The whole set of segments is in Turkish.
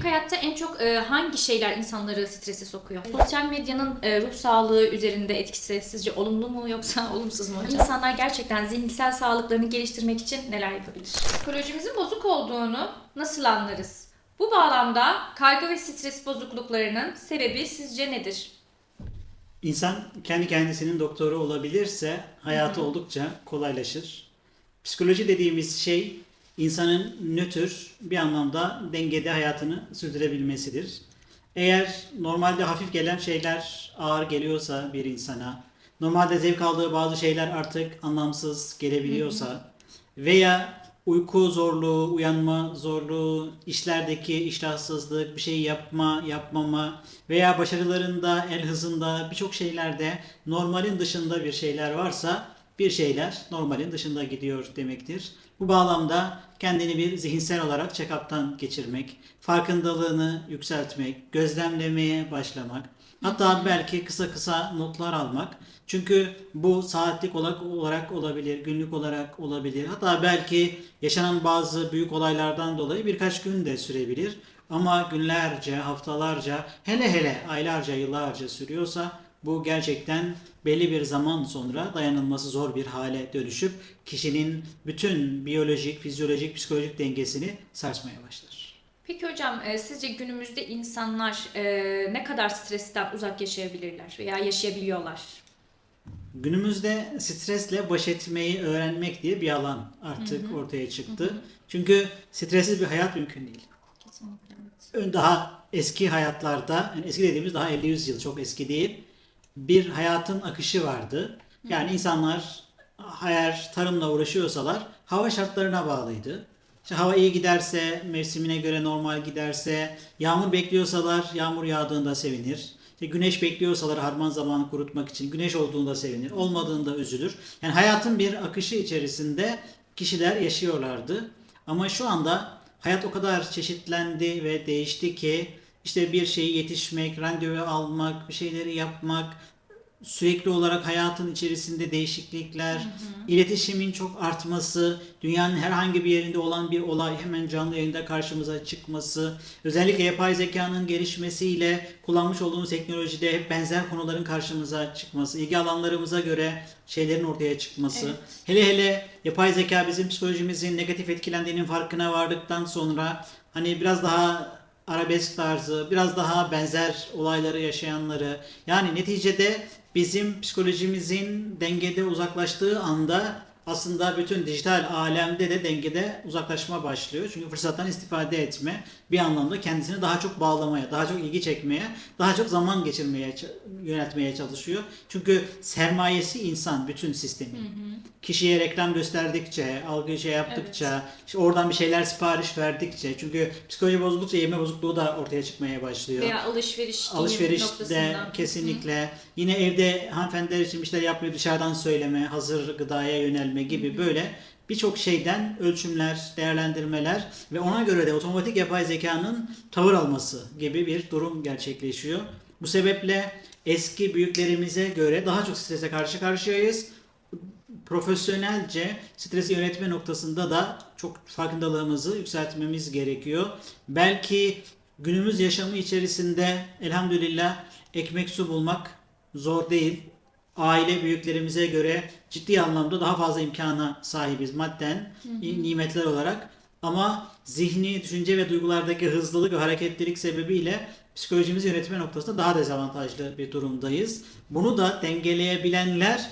günlük hayatta en çok e, hangi şeyler insanları strese sokuyor? Sosyal medyanın e, ruh sağlığı üzerinde etkisi sizce olumlu mu yoksa olumsuz mu hocam? İnsanlar gerçekten zihinsel sağlıklarını geliştirmek için neler yapabilir? Psikolojimizin bozuk olduğunu nasıl anlarız? Bu bağlamda kaygı ve stres bozukluklarının sebebi sizce nedir? İnsan kendi kendisinin doktoru olabilirse hayatı oldukça kolaylaşır. Psikoloji dediğimiz şey insanın nötr bir anlamda dengede hayatını sürdürebilmesidir. Eğer normalde hafif gelen şeyler ağır geliyorsa bir insana, normalde zevk aldığı bazı şeyler artık anlamsız gelebiliyorsa veya uyku zorluğu, uyanma zorluğu, işlerdeki iştahsızlık, bir şey yapma, yapmama veya başarılarında, el hızında birçok şeylerde normalin dışında bir şeyler varsa bir şeyler normalin dışında gidiyor demektir. Bu bağlamda kendini bir zihinsel olarak check-up'tan geçirmek, farkındalığını yükseltmek, gözlemlemeye başlamak, hatta belki kısa kısa notlar almak. Çünkü bu saatlik olarak, olarak olabilir, günlük olarak olabilir. Hatta belki yaşanan bazı büyük olaylardan dolayı birkaç gün de sürebilir. Ama günlerce, haftalarca, hele hele aylarca, yıllarca sürüyorsa bu gerçekten belli bir zaman sonra dayanılması zor bir hale dönüşüp kişinin bütün biyolojik, fizyolojik, psikolojik dengesini sarsmaya başlar. Peki hocam e, sizce günümüzde insanlar e, ne kadar stresten uzak yaşayabilirler veya yaşayabiliyorlar? Günümüzde stresle baş etmeyi öğrenmek diye bir alan artık ortaya çıktı. Çünkü stressiz bir hayat mümkün değil. Kesinlikle. Daha eski hayatlarda, yani eski dediğimiz daha 50-100 yıl çok eski değil, bir hayatın akışı vardı. Yani insanlar eğer tarımla uğraşıyorsalar hava şartlarına bağlıydı. İşte hava iyi giderse, mevsimine göre normal giderse, yağmur bekliyorsalar yağmur yağdığında sevinir. İşte güneş bekliyorsalar harman zamanı kurutmak için güneş olduğunda sevinir, olmadığında üzülür. Yani hayatın bir akışı içerisinde kişiler yaşıyorlardı. Ama şu anda hayat o kadar çeşitlendi ve değişti ki işte bir şeyi yetişmek, randevu almak, bir şeyleri yapmak, sürekli olarak hayatın içerisinde değişiklikler, iletişimin çok artması, dünyanın herhangi bir yerinde olan bir olay hemen canlı yayında karşımıza çıkması, özellikle yapay zekanın gelişmesiyle kullanmış olduğumuz teknolojide hep benzer konuların karşımıza çıkması, ilgi alanlarımıza göre şeylerin ortaya çıkması, Evet. hele hele yapay zeka bizim psikolojimizin negatif etkilendiğinin farkına vardıktan sonra hani biraz daha arabesk tarzı, biraz daha benzer olayları yaşayanları yani neticede bizim psikolojimizin dengede uzaklaştığı anda aslında bütün dijital alemde de dengede uzaklaşma başlıyor. Çünkü fırsattan istifade etme bir anlamda kendisini daha çok bağlamaya, daha çok ilgi çekmeye, daha çok zaman geçirmeye, yöneltmeye çalışıyor. Çünkü sermayesi insan bütün sistemin. Kişiye reklam gösterdikçe, algı şey yaptıkça, işte oradan bir şeyler sipariş verdikçe çünkü psikoloji bozuldukça yeme bozukluğu da ortaya çıkmaya başlıyor. Veya alışveriş Alışverişte noktasında. kesinlikle yine evde hanımefendiler için bir şeyler yapmayı dışarıdan söyleme, hazır gıdaya yönelme gibi böyle birçok şeyden ölçümler, değerlendirmeler ve ona göre de otomatik yapay zekanın tavır alması gibi bir durum gerçekleşiyor. Bu sebeple eski büyüklerimize göre daha çok strese karşı karşıyayız. Profesyonelce stresi yönetme noktasında da çok farkındalığımızı yükseltmemiz gerekiyor. Belki günümüz yaşamı içerisinde elhamdülillah ekmek su bulmak zor değil. Aile büyüklerimize göre ciddi anlamda daha fazla imkana sahibiz madden, nimetler olarak. Ama zihni, düşünce ve duygulardaki hızlılık ve hareketlilik sebebiyle psikolojimizi yönetme noktasında daha dezavantajlı bir durumdayız. Bunu da dengeleyebilenler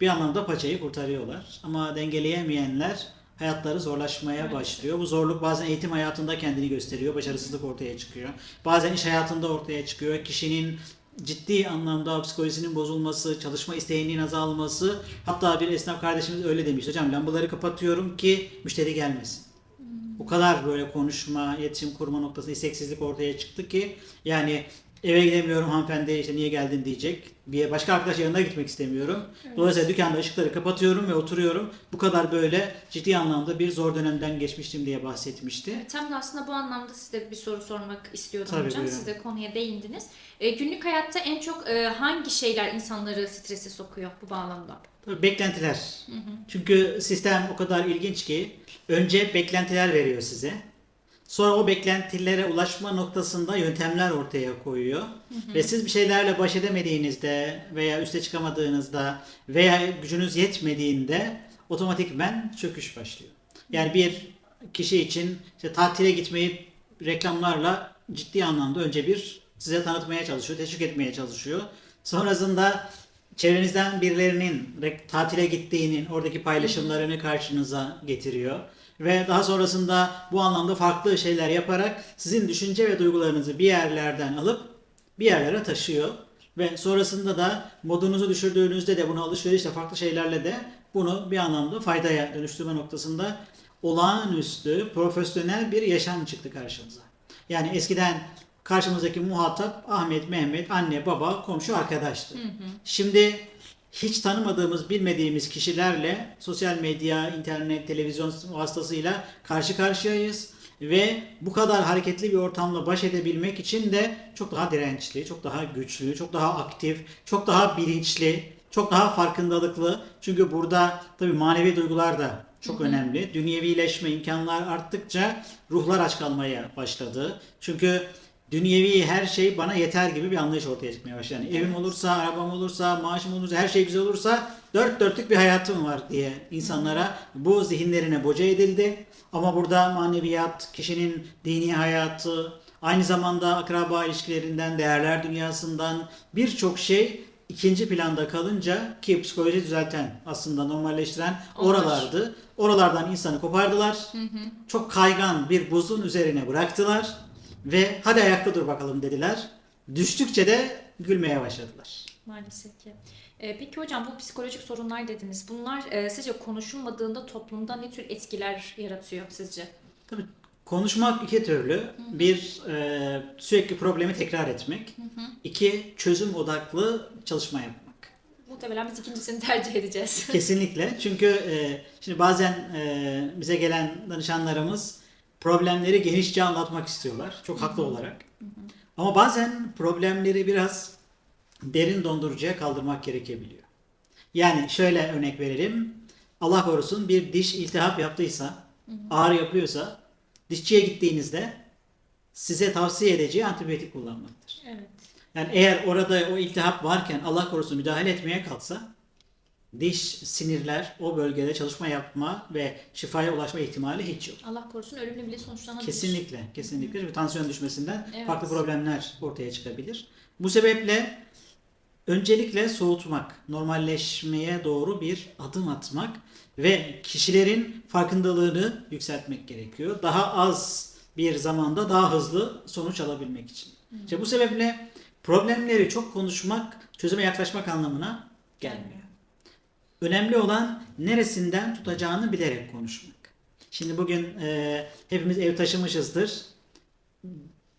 bir anlamda paçayı kurtarıyorlar. Ama dengeleyemeyenler hayatları zorlaşmaya başlıyor. Bu zorluk bazen eğitim hayatında kendini gösteriyor. Başarısızlık ortaya çıkıyor. Bazen iş hayatında ortaya çıkıyor. Kişinin ciddi anlamda psikolojisinin bozulması, çalışma isteğinin azalması. Hatta bir esnaf kardeşimiz öyle demiş. Hocam lambaları kapatıyorum ki müşteri gelmesin. O kadar böyle konuşma, iletişim kurma noktasında isteksizlik ortaya çıktı ki yani eve gidemiyorum hanımefendi işte niye geldin diyecek. Bir başka arkadaş yanına gitmek istemiyorum. Dolayısıyla dükkanda ışıkları kapatıyorum ve oturuyorum. Bu kadar böyle ciddi anlamda bir zor dönemden geçmiştim diye bahsetmişti. Tam da aslında bu anlamda size bir soru sormak istiyordum Tabii, hocam. buyurun. Siz de konuya değindiniz. E, günlük hayatta en çok e, hangi şeyler insanları strese sokuyor bu bağlamda? Tabii beklentiler. Çünkü sistem o kadar ilginç ki önce beklentiler veriyor size. Sonra o beklentilere ulaşma noktasında yöntemler ortaya koyuyor. Ve siz bir şeylerle baş edemediğinizde veya üste çıkamadığınızda veya gücünüz yetmediğinde otomatikmen çöküş başlıyor. Yani bir kişi için işte tatile gitmeyi reklamlarla ciddi anlamda önce bir size tanıtmaya çalışıyor, teşvik etmeye çalışıyor. Sonrasında çevrenizden birilerinin tatile gittiğinin oradaki paylaşımlarını karşınıza getiriyor. Ve daha sonrasında bu anlamda farklı şeyler yaparak sizin düşünce ve duygularınızı bir yerlerden alıp bir yerlere taşıyor. Ve sonrasında da modunuzu düşürdüğünüzde de bunu alışverişle farklı şeylerle de bunu bir anlamda faydaya dönüştürme noktasında olağanüstü profesyonel bir yaşam çıktı karşımıza. Yani eskiden karşımızdaki muhatap Ahmet, Mehmet, anne, baba, komşu, arkadaştı. Şimdi hiç tanımadığımız, bilmediğimiz kişilerle sosyal medya, internet, televizyon vasıtasıyla karşı karşıyayız. Ve bu kadar hareketli bir ortamla baş edebilmek için de çok daha dirençli, çok daha güçlü, çok daha aktif, çok daha bilinçli, çok daha farkındalıklı. Çünkü burada tabii manevi duygular da çok önemli. Dünyevileşme imkanlar arttıkça ruhlar aç kalmaya başladı. Çünkü dünyevi her şey bana yeter gibi bir anlayış ortaya çıkmaya başladı. Yani evim olursa, arabam olursa, maaşım olursa, her şey güzel olursa dört dörtlük bir hayatım var diye insanlara bu zihinlerine boca edildi. Ama burada maneviyat, kişinin dini hayatı, aynı zamanda akraba ilişkilerinden, değerler dünyasından birçok şey ikinci planda kalınca ki psikoloji düzelten aslında normalleştiren Onlar. oralardı. Oralardan insanı kopardılar. Çok kaygan bir buzun üzerine bıraktılar ve hadi ayakta dur bakalım dediler. Düştükçe de gülmeye başladılar. Maalesef ki. Ee, peki hocam bu psikolojik sorunlar dediniz. Bunlar e, sizce konuşulmadığında toplumda ne tür etkiler yaratıyor sizce? Tabii konuşmak iki türlü. Bir e, sürekli problemi tekrar etmek. İki çözüm odaklı çalışma yapmak. Muhtemelen biz ikincisini tercih edeceğiz. Kesinlikle. Çünkü e, şimdi bazen e, bize gelen danışanlarımız problemleri genişçe anlatmak istiyorlar. Çok haklı olarak. Ama bazen problemleri biraz derin dondurucuya kaldırmak gerekebiliyor. Yani şöyle örnek verelim. Allah korusun bir diş iltihap yaptıysa, ağrı yapıyorsa dişçiye gittiğinizde size tavsiye edeceği antibiyotik kullanmaktır. evet. Yani eğer orada o iltihap varken Allah korusun müdahale etmeye kalksa diş, sinirler o bölgede çalışma yapma ve şifaya ulaşma ihtimali hiç yok. Allah korusun ölümle bile sonuçlanabilir. Kesinlikle, kesinlikle bir tansiyon düşmesinden Evet. farklı problemler ortaya çıkabilir. Bu sebeple öncelikle soğutmak, normalleşmeye doğru bir adım atmak ve kişilerin farkındalığını yükseltmek gerekiyor. Daha az bir zamanda daha hızlı sonuç alabilmek için. İşte bu sebeple problemleri çok konuşmak çözüme yaklaşmak anlamına gelmiyor. Önemli olan neresinden tutacağını bilerek konuşmak. Şimdi bugün e, hepimiz ev taşımışızdır.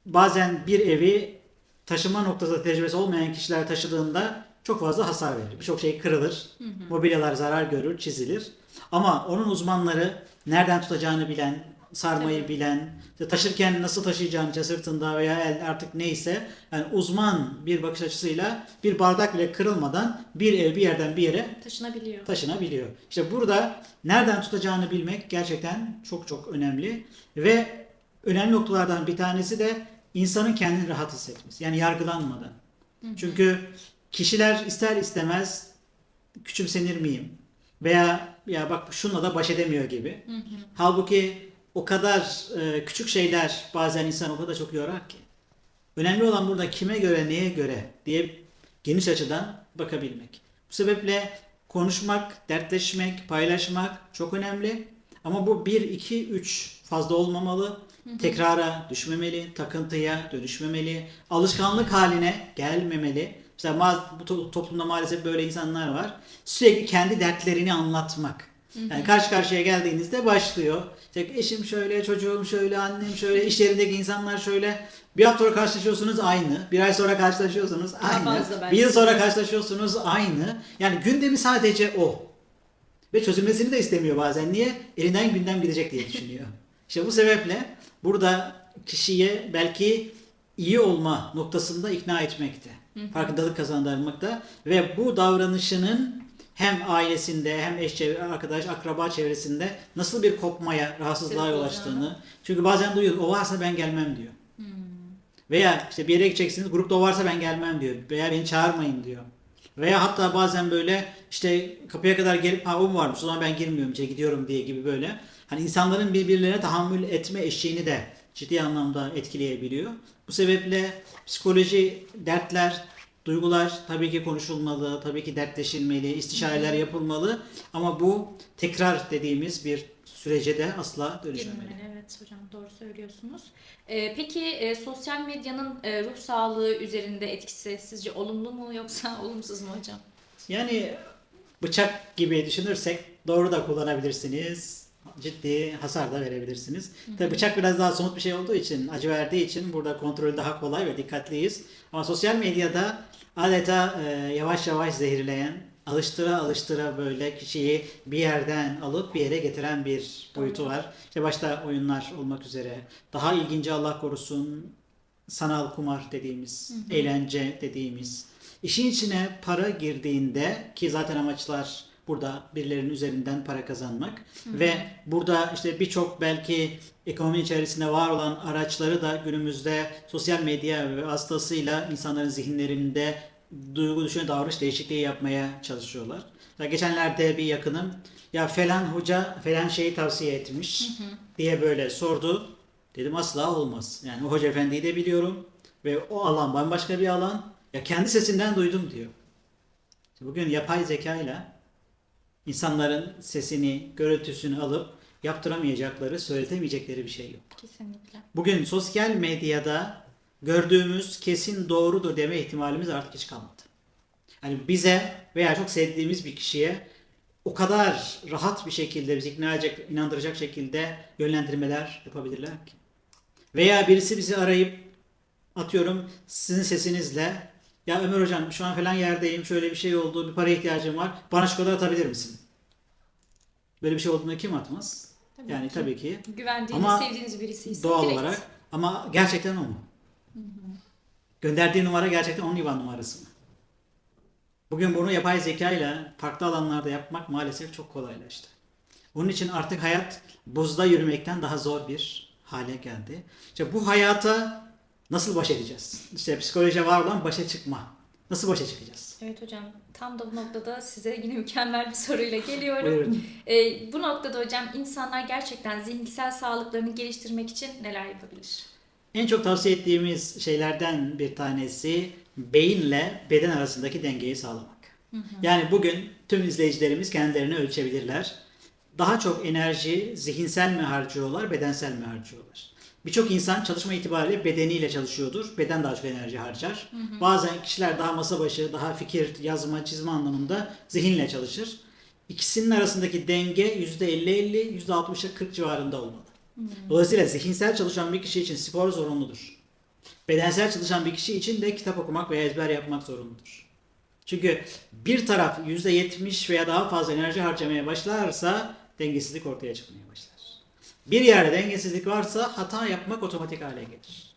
Bazen bir evi taşıma noktasında tecrübesi olmayan kişiler taşıdığında çok fazla hasar verir. Birçok şey kırılır, mobilyalar zarar görür, çizilir. Ama onun uzmanları nereden tutacağını bilen, sarmayı Evet. bilen, işte taşırken nasıl taşıyacağını işte sırtında veya el artık neyse yani uzman bir bakış açısıyla bir bardak bile kırılmadan bir ev bir yerden bir yere Taşınabiliyor. taşınabiliyor. İşte burada nereden tutacağını bilmek gerçekten çok çok önemli ve önemli noktalardan bir tanesi de insanın kendini rahat hissetmesi. Yani yargılanmadan. Çünkü kişiler ister istemez küçümsenir miyim? Veya ya bak şununla da baş edemiyor gibi. Halbuki o kadar e, küçük şeyler bazen insan o kadar çok yorar ki. Önemli olan burada kime göre, neye göre diye geniş açıdan bakabilmek. Bu sebeple konuşmak, dertleşmek, paylaşmak çok önemli. Ama bu 1, 2, 3 fazla olmamalı. Tekrara düşmemeli, takıntıya dönüşmemeli, alışkanlık haline gelmemeli. Mesela bu to- toplumda maalesef böyle insanlar var. Sürekli kendi dertlerini anlatmak. Yani karşı karşıya geldiğinizde başlıyor. İşte eşim şöyle, çocuğum şöyle, annem şöyle, iş yerindeki insanlar şöyle. Bir hafta sonra karşılaşıyorsunuz aynı. Bir ay sonra karşılaşıyorsunuz aynı. Bir yıl sonra karşılaşıyorsunuz aynı. Yani gündemi sadece o. Ve çözülmesini de istemiyor bazen. Niye? Elinden gündem gidecek diye düşünüyor. İşte bu sebeple burada kişiye belki iyi olma noktasında ikna etmekte. Farkındalık kazandırmakta ve bu davranışının hem ailesinde hem eş çevre, arkadaş, akraba çevresinde nasıl bir kopmaya, rahatsızlığa yol açtığını. Çünkü bazen duyuyoruz o varsa ben gelmem diyor. Hmm. Veya işte bir yere gideceksiniz grupta o varsa ben gelmem diyor. Veya beni çağırmayın diyor. Veya hatta bazen böyle işte kapıya kadar gelip ha o mu varmış o zaman ben girmiyorum içeri gidiyorum diye gibi böyle. Hani insanların birbirlerine tahammül etme eşiğini de ciddi anlamda etkileyebiliyor. Bu sebeple psikoloji, dertler, duygular tabii ki konuşulmalı, tabii ki dertleşilmeli, istişareler yapılmalı. Ama bu tekrar dediğimiz bir sürece de asla dönüşmemeli. Evet hocam doğru söylüyorsunuz. Ee, peki e, sosyal medyanın e, ruh sağlığı üzerinde etkisi sizce olumlu mu yoksa olumsuz mu hocam? Yani bıçak gibi düşünürsek doğru da kullanabilirsiniz. Ciddi hasar da verebilirsiniz. Tabii bıçak biraz daha somut bir şey olduğu için, acı verdiği için burada kontrol daha kolay ve dikkatliyiz. Ama sosyal medyada adeta e, yavaş yavaş zehirleyen, alıştıra alıştıra böyle kişiyi bir yerden alıp bir yere getiren bir boyutu var. İşte başta oyunlar olmak üzere. Daha ilginci Allah korusun sanal kumar dediğimiz, eğlence dediğimiz. İşin içine para girdiğinde ki zaten amaçlar burada birilerinin üzerinden para kazanmak ve burada işte birçok belki ekonomi içerisinde var olan araçları da günümüzde sosyal medya vasıtasıyla insanların zihinlerinde duygu düşünce davranış değişikliği yapmaya çalışıyorlar. Ya geçenlerde bir yakınım ya falan hoca falan şeyi tavsiye etmiş diye böyle sordu. Dedim asla olmaz. Yani o hoca efendiyi de biliyorum ve o alan bambaşka bir alan. Ya kendi sesinden duydum diyor. Bugün yapay zeka ile insanların sesini, görüntüsünü alıp yaptıramayacakları, söyletemeyecekleri bir şey yok. Kesinlikle. Bugün sosyal medyada gördüğümüz kesin doğrudur deme ihtimalimiz artık hiç kalmadı. Yani bize veya çok sevdiğimiz bir kişiye o kadar rahat bir şekilde bizi ikna edecek, inandıracak şekilde yönlendirmeler yapabilirler ki. Veya birisi bizi arayıp atıyorum sizin sesinizle ya Ömer hocam şu an falan yerdeyim şöyle bir şey oldu bir para ihtiyacım var bana şu kadar atabilir misin? Böyle bir şey olduğunda kim atmaz? Tabii yani ki. tabii ki Güvendiğiniz, Ama sevdiğiniz birisi ise Doğal direkt. olarak. Ama gerçekten o mu? Gönderdiği numara gerçekten onun IBAN numarası mı? Bugün bunu yapay zeka ile farklı alanlarda yapmak maalesef çok kolaylaştı. Onun için artık hayat buzda yürümekten daha zor bir hale geldi. İşte bu hayata nasıl baş edeceğiz? İşte psikoloji var olan başa çıkma. Nasıl başa çıkacağız? Evet hocam tam da bu noktada size yine mükemmel bir soruyla geliyorum. Buyurun. Ee, bu noktada hocam insanlar gerçekten zihinsel sağlıklarını geliştirmek için neler yapabilir? En çok tavsiye ettiğimiz şeylerden bir tanesi beyinle beden arasındaki dengeyi sağlamak. Yani bugün tüm izleyicilerimiz kendilerini ölçebilirler. Daha çok enerji zihinsel mi harcıyorlar, bedensel mi harcıyorlar? Birçok insan çalışma itibariyle bedeniyle çalışıyordur. Beden daha çok enerji harcar. Bazen kişiler daha masa başı, daha fikir, yazma, çizme anlamında zihinle çalışır. İkisinin arasındaki denge %50-50, %60'a 40 civarında olmalı. Dolayısıyla zihinsel çalışan bir kişi için spor zorunludur. Bedensel çalışan bir kişi için de kitap okumak veya ezber yapmak zorunludur. Çünkü bir taraf %70 veya daha fazla enerji harcamaya başlarsa dengesizlik ortaya çıkmaya başlar. Bir yerde dengesizlik varsa hata yapmak otomatik hale gelir.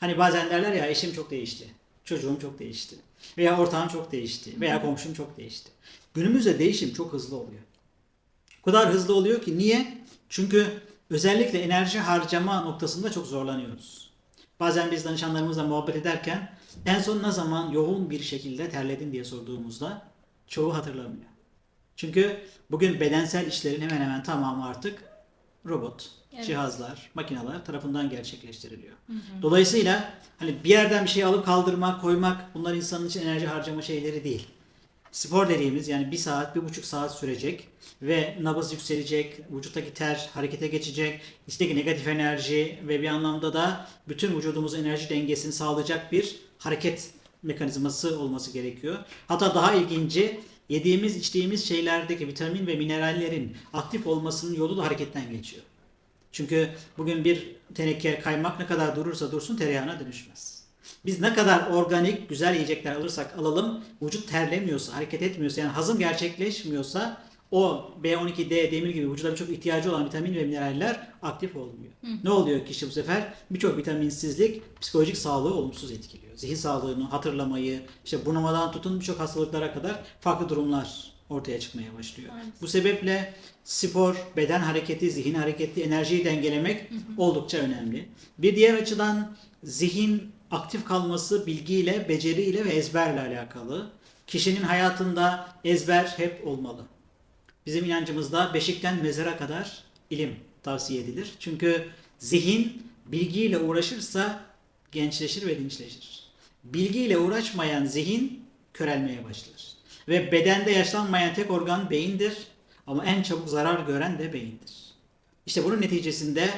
Hani bazen derler ya eşim çok değişti, çocuğum çok değişti veya ortağım çok değişti veya komşum çok değişti. Günümüzde değişim çok hızlı oluyor. O kadar hızlı oluyor ki niye? Çünkü özellikle enerji harcama noktasında çok zorlanıyoruz. Bazen biz danışanlarımızla muhabbet ederken en son ne zaman yoğun bir şekilde terledin diye sorduğumuzda çoğu hatırlamıyor. Çünkü bugün bedensel işlerin hemen hemen tamamı artık robot, Evet. cihazlar, makineler tarafından gerçekleştiriliyor. Dolayısıyla hani bir yerden bir şey alıp kaldırmak, koymak bunlar insanın için enerji harcama şeyleri değil. Spor dediğimiz yani bir saat, bir buçuk saat sürecek ve nabız yükselecek, vücuttaki ter harekete geçecek, içteki negatif enerji ve bir anlamda da bütün vücudumuzun enerji dengesini sağlayacak bir hareket mekanizması olması gerekiyor. Hatta daha ilginci yediğimiz içtiğimiz şeylerdeki vitamin ve minerallerin aktif olmasının yolu da hareketten geçiyor. Çünkü bugün bir teneke kaymak ne kadar durursa dursun tereyağına dönüşmez. Biz ne kadar organik, güzel yiyecekler alırsak alalım, vücut terlemiyorsa, hareket etmiyorsa, yani hazım gerçekleşmiyorsa o B12D, demir gibi vücuda birçok ihtiyacı olan vitamin ve mineraller aktif olmuyor. Ne oluyor kişi bu sefer? Birçok vitaminsizlik psikolojik sağlığı olumsuz etkiliyor. Zihin sağlığını, hatırlamayı, işte bunamadan tutun birçok hastalıklara kadar farklı durumlar ortaya çıkmaya başlıyor. Maalesef. Bu sebeple spor, beden hareketi, zihin hareketi, enerjiyi dengelemek oldukça önemli. Bir diğer açıdan zihin aktif kalması bilgiyle, beceriyle ve ezberle alakalı. Kişinin hayatında ezber hep olmalı. Bizim inancımızda beşikten mezara kadar ilim tavsiye edilir. Çünkü zihin bilgiyle uğraşırsa gençleşir ve dinçleşir. Bilgiyle uğraşmayan zihin körelmeye başlar. Ve bedende yaşlanmayan tek organ beyindir. Ama en çabuk zarar gören de beyindir. İşte bunun neticesinde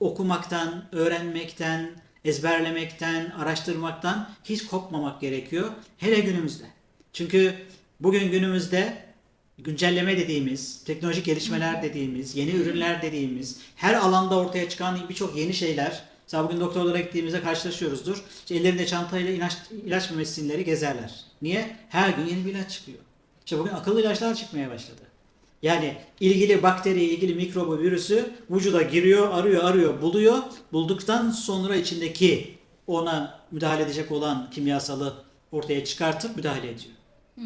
okumaktan, öğrenmekten, ezberlemekten, araştırmaktan hiç kopmamak gerekiyor. Hele günümüzde. Çünkü bugün günümüzde güncelleme dediğimiz, teknolojik gelişmeler dediğimiz, yeni ürünler dediğimiz, her alanda ortaya çıkan birçok yeni şeyler. Mesela bugün doktorlara gittiğimizde karşılaşıyoruzdur. İşte ellerinde çantayla ilaç, ilaç müessinleri gezerler. Niye? Her gün yeni bir ilaç çıkıyor. İşte bugün akıllı ilaçlar çıkmaya başladı. Yani ilgili bakteri, ilgili mikrobu, virüsü vücuda giriyor, arıyor, arıyor, buluyor. Bulduktan sonra içindeki ona müdahale edecek olan kimyasalı ortaya çıkartıp müdahale ediyor.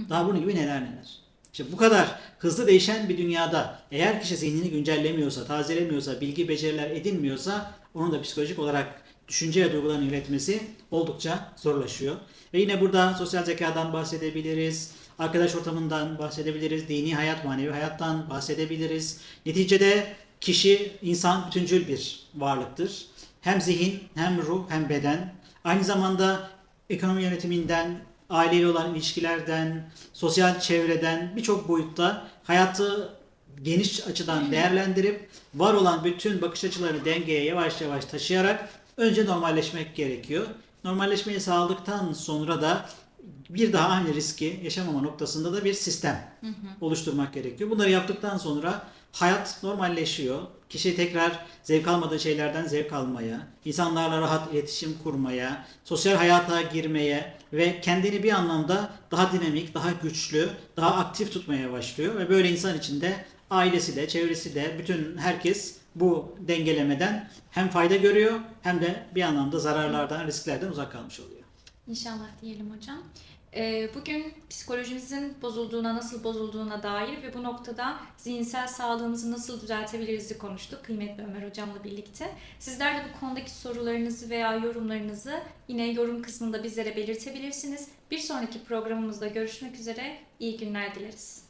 Daha bunun gibi neler neler. İşte bu kadar hızlı değişen bir dünyada eğer kişi zihnini güncellemiyorsa, tazelemiyorsa, bilgi beceriler edinmiyorsa onun da psikolojik olarak düşünce ve duygularını yönetmesi oldukça zorlaşıyor. Ve yine burada sosyal zekadan bahsedebiliriz, arkadaş ortamından bahsedebiliriz, dini hayat, manevi hayattan bahsedebiliriz. Neticede kişi, insan bütüncül bir varlıktır. Hem zihin, hem ruh, hem beden. Aynı zamanda ekonomi yönetiminden, aileyle olan ilişkilerden, sosyal çevreden birçok boyutta hayatı geniş açıdan değerlendirip var olan bütün bakış açılarını dengeye yavaş yavaş taşıyarak önce normalleşmek gerekiyor. Normalleşmeyi sağladıktan sonra da bir daha aynı riski yaşamama noktasında da bir sistem oluşturmak gerekiyor. Bunları yaptıktan sonra hayat normalleşiyor. Kişi tekrar zevk almadığı şeylerden zevk almaya, insanlarla rahat iletişim kurmaya, sosyal hayata girmeye ve kendini bir anlamda daha dinamik, daha güçlü, daha aktif tutmaya başlıyor ve böyle insan içinde ailesi de, çevresi de, bütün herkes bu dengelemeden hem fayda görüyor hem de bir anlamda zararlardan, risklerden uzak kalmış oluyor. İnşallah diyelim hocam. Ee, Bugün psikolojimizin bozulduğuna, nasıl bozulduğuna dair ve bu noktada zihinsel sağlığımızı nasıl düzeltebiliriz konuştuk kıymetli Ömer hocamla birlikte. Sizler de bu konudaki sorularınızı veya yorumlarınızı yine yorum kısmında bizlere belirtebilirsiniz. Bir sonraki programımızda görüşmek üzere. İyi günler dileriz.